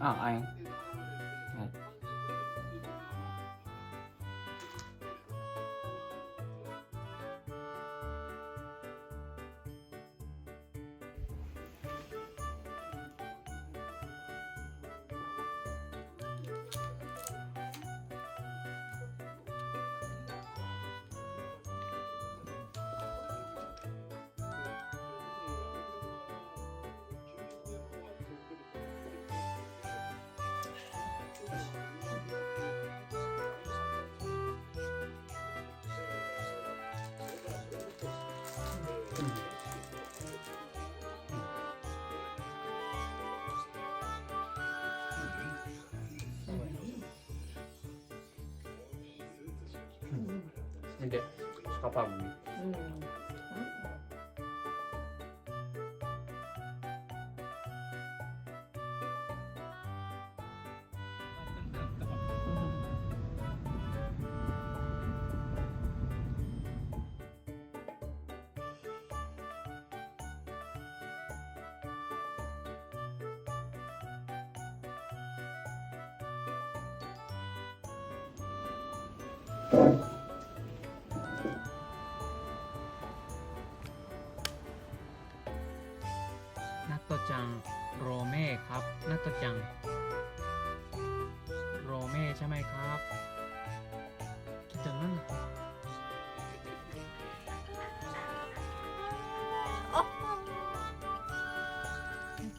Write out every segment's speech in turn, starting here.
ああ 見てスカパンに อื จังโรเม่ครับนัตโตจัง โรเม่ใช่ไหมครับคิดถึงนั่นน่ะ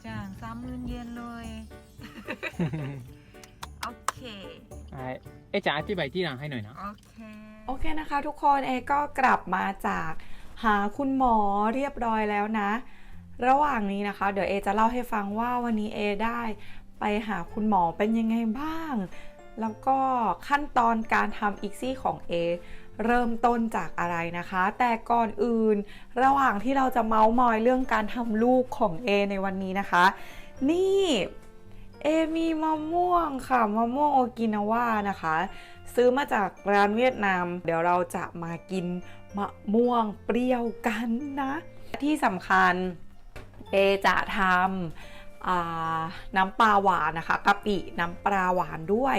จ้างสามหมื่นเยนเลย โอเคはいเอะจ๋าอธิบายที่หลังให้หน่อยนะ โอเค โอเคนะคะทุกคนเอก็กลับมาจากหาคุณหมอเรียบร้อยแล้วนะ ระหว่างนี้นะคะ เดี๋ยวเอจะเล่าให้ฟังว่าวันนี้เอได้ไปหาคุณหมอเป็นยังไงบ้าง แล้วก็ขั้นตอนการทำอีกซี่ของเอเริ่มต้นจากอะไรนะคะ แต่ก่อนอื่น ระหว่างที่เราจะเมาส์มอยเรื่องการทำลูกของเอในวันนี้นะคะ นี่เอมีมะม่วงค่ะมะม่วงโอกินาว่านะคะ ซื้อมาจากร้านเวียดนาม เดี๋ยวเราจะมากินมะม่วงเปรี้ยวกันนะ ที่สำคัญ เอจะทำน้ำปลาหวานนะคะกะปิน้ำปลาหวานด้วย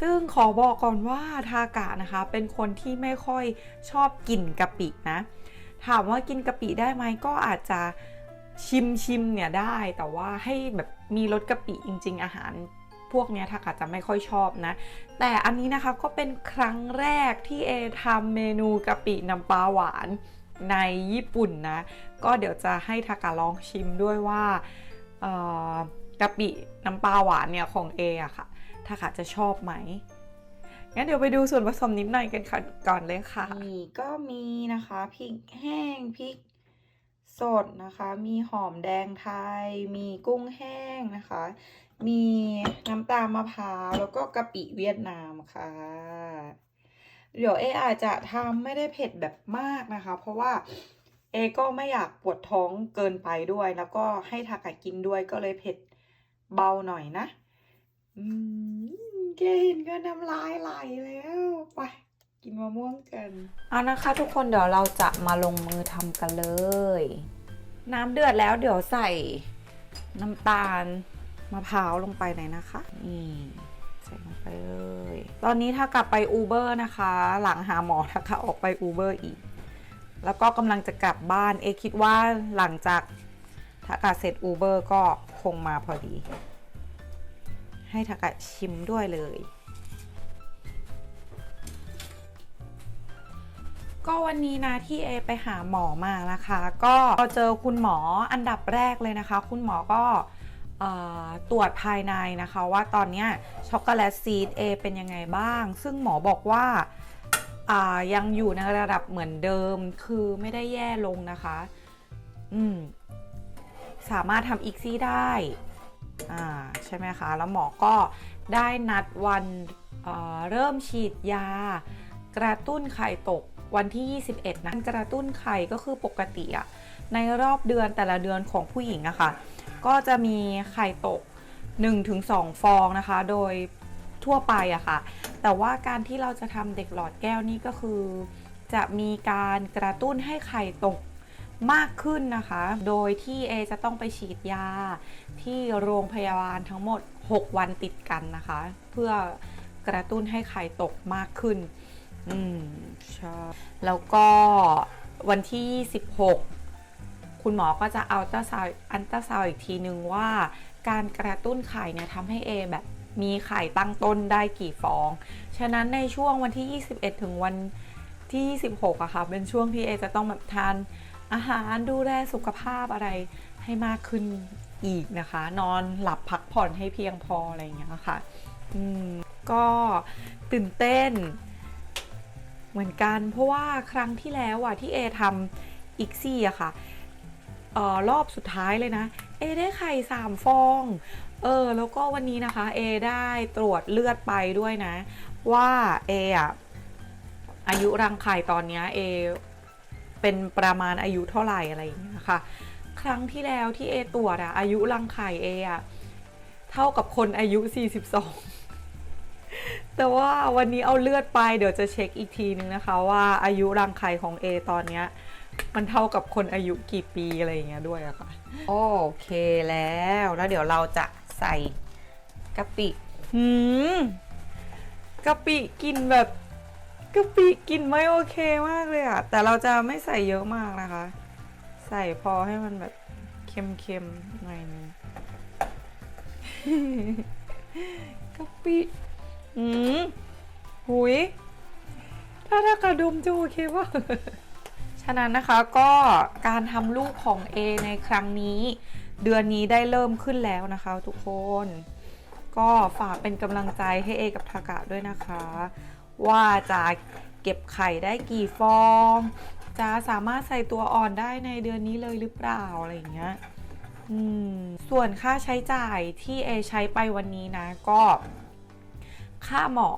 ซึ่งขอบอกก่อนว่าทากะนะคะ เป็นคนที่ไม่ค่อยชอบกินกะปินะ ถามว่ากินกะปิได้ไหมก็อาจจะชิมชิมเนี่ยได้แต่ว่าให้แบบมีรสกะปิจริง ๆ อาหารพวกนี้ทากะจะไม่ค่อยชอบนะ แต่อันนี้นะคะก็เป็นครั้งแรกที่เอทำเมนูกะปิน้ำปลาหวาน ในญี่ปุ่นนะ ก็เดี๋ยวจะให้ทากะลองชิมด้วยว่ากะปิน้ำปลาหวานเนี่ยของเออะค่ะทากะจะชอบไหมงั้นเดี๋ยวไปดูส่วนผสมนิดหน่อยกันค่ะก่อนเลยค่ะนี่ก็มีนะคะพริกแห้งพริกสดนะคะ มีหอมแดงไทย มีกุ้งแห้งนะคะ มีน้ำตาลมะพร้าวแล้วก็กะปิเวียดนามค่ะ เดี๋ยวเออาจจะทำไม่ได้เผ็ดแบบมากนะคะ เพราะว่าเอก็ไม่อยากปวดท้องเกินไปด้วย แล้วก็ให้ทากะกินด้วยก็เลยเผ็ดเบาหน่อยนะอืมแกเห็นก็น้ำลายไหลแล้วไปกินมะม่วงกันเอานะคะทุกคนเดี๋ยวเราจะมาลงมือทำกันเลย น้ำเดือดแล้วเดี๋ยวใส่น้ำตาลมะพร้าวลงไปเลยนะคะนี่ ไปเลย ตอนนี้ถ้ากลับไปอูเบอร์นะคะ หลังหาหมอนะคะออกไปอูเบอร์อีก แล้วก็กำลังจะกลับบ้าน เอคิดว่าหลังจากถ้ากาเสร็จอูเบอร์ก็คงมาพอดี ให้ทากะชิมด้วยเลย ก็วันนี้นะที่เอไปหาหมอมานะคะ ก็เจอคุณหมออันดับแรกเลยนะคะ คุณหมอก็ ตรวจภายในนะคะว่าตอนนี้ช็อกโกแลตซีดเอเป็นยังไงบ้าง ซึ่งหมอบอกว่าายังอยู่ในระดับเหมือนเดิมคือไม่ได้แย่ลงนะคะ อืม สามารถทำอีกซี่ได้อ่าใช่ไหมคะ แล้วหมอก็ได้นัดวันเเริ่มฉีดยา กระตุ้นไข่ตกวันที่ 21 นะกระตุ้นไข่ก็คือปกติอะในรอบเดือนแต่ละเดือนของผู้หญิงอะค่ะ ก็จะมีไข่ตก 1-2 ฟองนะคะ โดยทั่วไปอะค่ะ แต่ว่าการที่เราจะทำเด็กหลอดแก้วนี่ก็คือ จะมีการกระตุ้นให้ไข่ตกมากขึ้นนะคะ โดยที่เอจะต้องไปฉีดยาที่โรงพยาบาลทั้งหมด 6 วันติดกันนะคะ เพื่อกระตุ้นให้ไข่ตกมากขึ้น อืม ใช่ แล้วก็วันที่ 16 คุณหมอก็จะเอาอัลตราซาวอัลตราซาวอีกทีนึงว่า การกระตุ้นไข่เนี่ยทำให้เอแบบมีไข่ตั้งต้นได้กี่ฟอง ฉะนั้นในช่วงวันที่ 21 ถึงวันที่ 26อะค่ะ เป็นช่วงที่เอจะต้องแบบทานอาหารดูแลสุขภาพอะไรให้มากขึ้นอีกนะคะ นอนหลับพักผ่อนให้เพียงพออะไรอย่างเงี้ยค่ะอืมก็ตื่นเต้น เหมือนกันเพราะว่าครั้งที่แล้วอะที่เอทำอีกซี่อะค่ะ ออรอบสุดท้ายเลยนะ เอได้ไข่สามฟอง เออ แล้วก็วันนี้นะคะ เอได้ตรวจเลือดไปด้วยนะ ว่าเออะอายุรังไข่ตอนนี้เอเป็นประมาณอายุเท่าไหร่อะไรอย่างเงี้ยค่ะ ครั้งที่แล้วที่เอตรวจอะอายุรังไข่เออะเท่ากับคนอายุ 42 แต่ว่าวันนี้เอาเลือดไปเดี๋ยวจะเช็คอีกทีนึงนะคะ ว่าอายุรังไข่ของเอตอนเนี้ย มันเท่ากับคนอายุกี่ปีอะไรอย่างเงี้ยด้วยอะค่ะ โอเคแล้วแล้วเดี๋ยวเราจะใส่กะปิหืมกะปิกินแบบกะปิกินไม่โอเคมากเลยอะแต่เราจะไม่ใส่เยอะมากนะคะ ใส่พอให้มันแบบเค็มๆหน่อยนึง กะปิอืมหุยถ้าถ้ากระดุมจะโอเคป่ะ ฉะนั้นนะคะก็การทำลูกของ A ในครั้งนี้ เดือนนี้ได้เริ่มขึ้นแล้วนะคะ ทุกคน ก็ฝากเป็นกำลังใจให้ A กับทากะด้วยนะคะ ว่าจะเก็บไข่ได้กี่ฟอง จะสามารถใส่ตัวอ่อนได้ในเดือนนี้เลยหรือเปล่าอะไรอย่างเงี้ยส่วนค่าใช้จ่ายที่ A ใช้ไปวันนี้นะก็ ค่าหมอ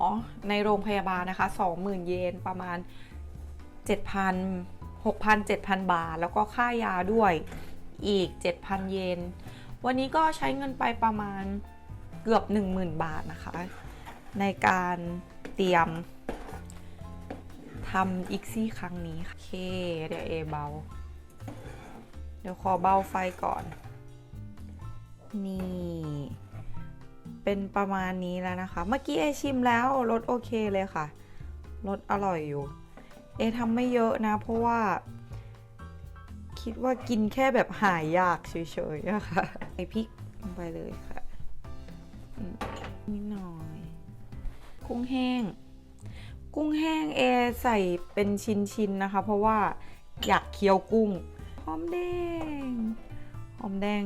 ในโรงพยาบาลนะคะ 20,000 เยนประมาณ 7,000 6,000 7,000 บาท แล้วก็ค่ายาด้วยอีก 7,000 เยน วันนี้ก็ใช้เงินไปประมาณเกือบ 10,000 บาทนะคะ ในการเตรียมทำอีกซี่ครั้งนี้ค่ะโอเคเดี๋ยวเอเบา เดี๋ยวขอเบาไฟก่อน นี่ เป็นประมาณนี้แล้วนะคะ เมื่อกี้เอชิมแล้วรสโอเคเลยค่ะรสอร่อยอยู่ เอทำไม่เยอะนะ เพราะว่า คิดว่ากินแค่แบบหายยากเฉยๆอะค่ะใส่พริกลงไปเลยค่ะอืมนิดหน่อย กุ้งแห้ง กุ้งแห้งเอใส่เป็นชิ้นๆนะคะ เพราะว่าอยากเคี้ยวกุ้งหอมแดงหอมแดง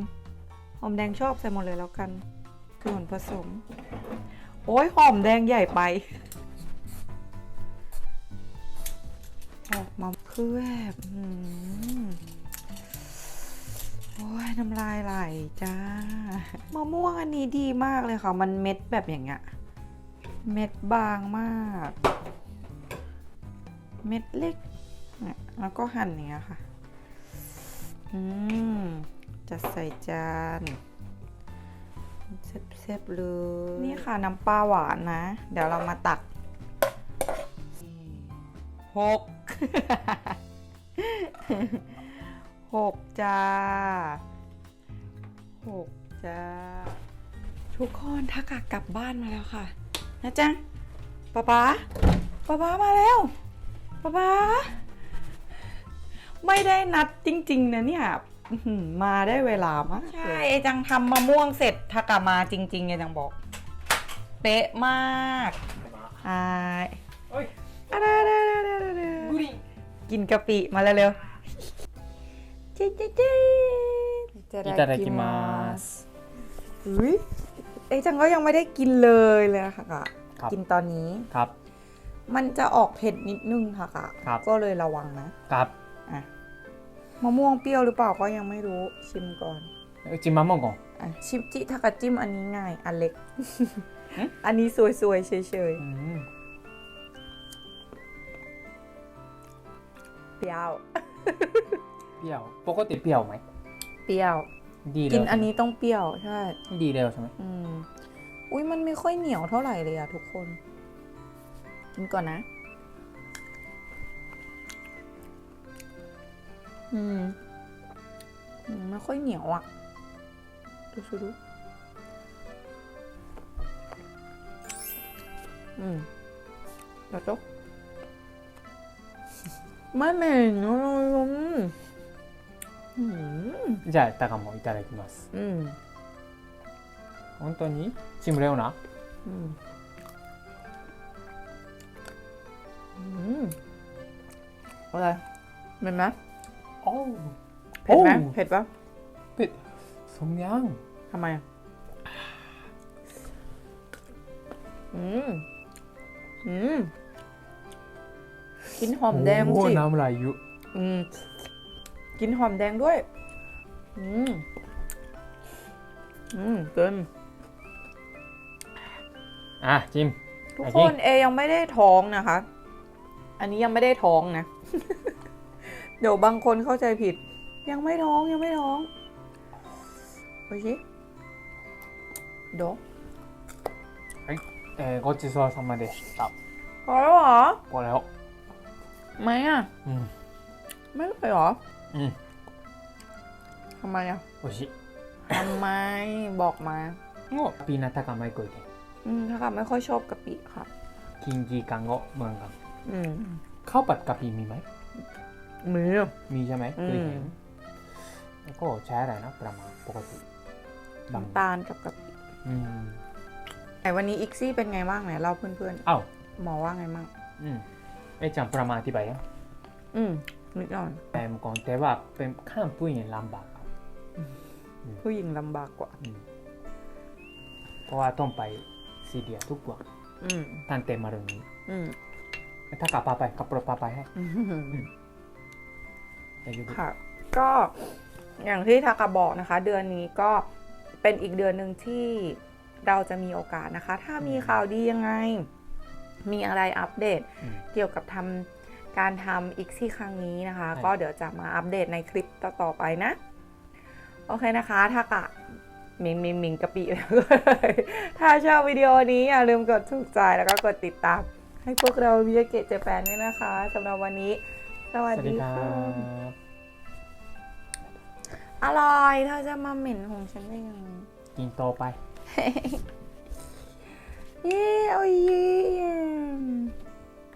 หอมแดงชอบใส่หมดเลยแล้วกันส่วนผสม โอ้ยหอมแดงใหญ่ไป ออกมาคือแบบอืมโอ้ยน้ำลายไหลจ้ามะม่วงอันนี้ดีมากเลยค่ะ มันเม็ดแบบอย่างเงี้ย เม็ดบางมาก เม็ดเล็ก แล้วก็หั่นอย่างเงี้ยค่ะ อืมจะใส่จานเซฟๆเลย นี่ค่ะน้ำปลาหวานนะ เดี๋ยวเรามาตัก หกหกจ้าหกจ้า ทุกคนถ้ากกลับบ้านมาแล้วค่ะ นะจ๊ะป๊าป๊าป๊าป๊ามาแล้วป๊าป๊าไม่ได้นัดจริง ๆ นะเนี่ยอื้อหือมาได้เวลามากใช่เอจังทำมะม่วงเสร็จทากามาจริงๆเอจังบอก เป๊ะมากอ่าโอะดาดกุรีกินกะปิมาแล้วเร็วเจ๊เจ๊เจิ๊ดากิมาสอุ้ยไอจังก็ยังไม่ได้กินเลยเลยค่ะกะกินตอนนี้ ครับ มันจะออกเผ็ดนิดนึงค่ะกะก็เลยระวังนะครับอะมะม่วงเปรี้ยวหรือเปล่าก็ยังไม่รู้ชิมก่อนจิ้มมะม่วงก่อนอะชิมจิถ้ากะจิ้มอันนี้ง่ายอันเล็ก อันนี้สวยๆเฉยๆ ปรี้ยว เปรี้ยว ปกติเปรี้ยวไหม เปรี้ยว ดีกิแล้นวอันนี้ต้องเปรี้ยวใช่ดีแล้วใช่ไหมอืมอุ้ยมันไม่ค่อยเหนียวเท่าไหร่เลยอะทุกคนกินก่อนนะออืมอืมไม่ค่อยเหนียวอะดูสิดูอืมเดี๋ยวจบ ไม่เหม็นเลยอืมอืม じゃあタカもいただきます อืม 本当にチームレオナ อืมอืมอะไรเผ็ดไหม おう เผ็ดไหม おう เผ็ดปะ ペそんやん ทำไมอ่ะ อืม อืม กินหอมแดงโอ้สิน้ำลายยุอืกินหอมแดงด้วย อืม อืมเกินอะจิมทุกคนเอยังไม่ได้ท้องนะคะ อันนี้ยังไม่ได้ท้องนะ เดี๋ยวบางคนเข้าใจผิด ยังไม่ท้องยังไม่ท้องโอเคโดはい、えー、ごちそうさまでした。あら、これを。 ไหมอะอืไม่เคยหรอทำไมอะโอชิทำไมบอกมาโง่ปีนาทากาไมโกะเกะอืมถ้ากับไม่ค่อยชอบกะปิค่ะ กินกีกังโงเมืองกังอืมข้าวผัดกะปิมีไหม มี มีใช่ไหมเคยเห็นแล้วก็ใช้อะไรนะ ประมาณปกติบางน้ำตาลกับกะปิอืมไหนวันนี้อิกซี่เป็นไงบ้างไหนเล่าเพื่อนเอ้าวหมอว่าไงบ้างอืม ไม่จำประมาณที่ไปยังอืมนึกออกแต่ก่อนแต่ว่าเป็นข้ามผู้หญิงลำบากผู้หญิงลำบากกว่า เพราะว่าต้องไปซีเดียทุกวันตันเแต่มาเรื่องนี้ถ้ากลับพาไปกับรถพาไปให้ค่ะ ก็อย่างที่ทากาบอกนะคะ เดือนนี้ก็เป็นอีกเดือนหนึ่งที่เราจะมีโอกาสนะคะ ถ้ามีข่าวดียังไง มีอะไรอัปเดตอืมเกี่ยวกับทำการทำอีกซี่ครั้งนี้นะคะใช่ก็เดี๋ยวจะมาอัปเดตในคลิปต่อๆไปนะ โอเคนะคะถ้ากะมิงมิงมิงกะปิถ้าชอบวิดีโอนี้อย่าลืมกดถูกใจแล้วก็กดติดตาม ให้พวกเราวิยาเกตเจแปนด้วยนะคะสำหรับวันนี้ สวัสสวัสดีดีครัค่ะบอร่อยเธอจะมาเหม็นของฉันได้ยังไงกินต่อไป เย้โอ้ยเย้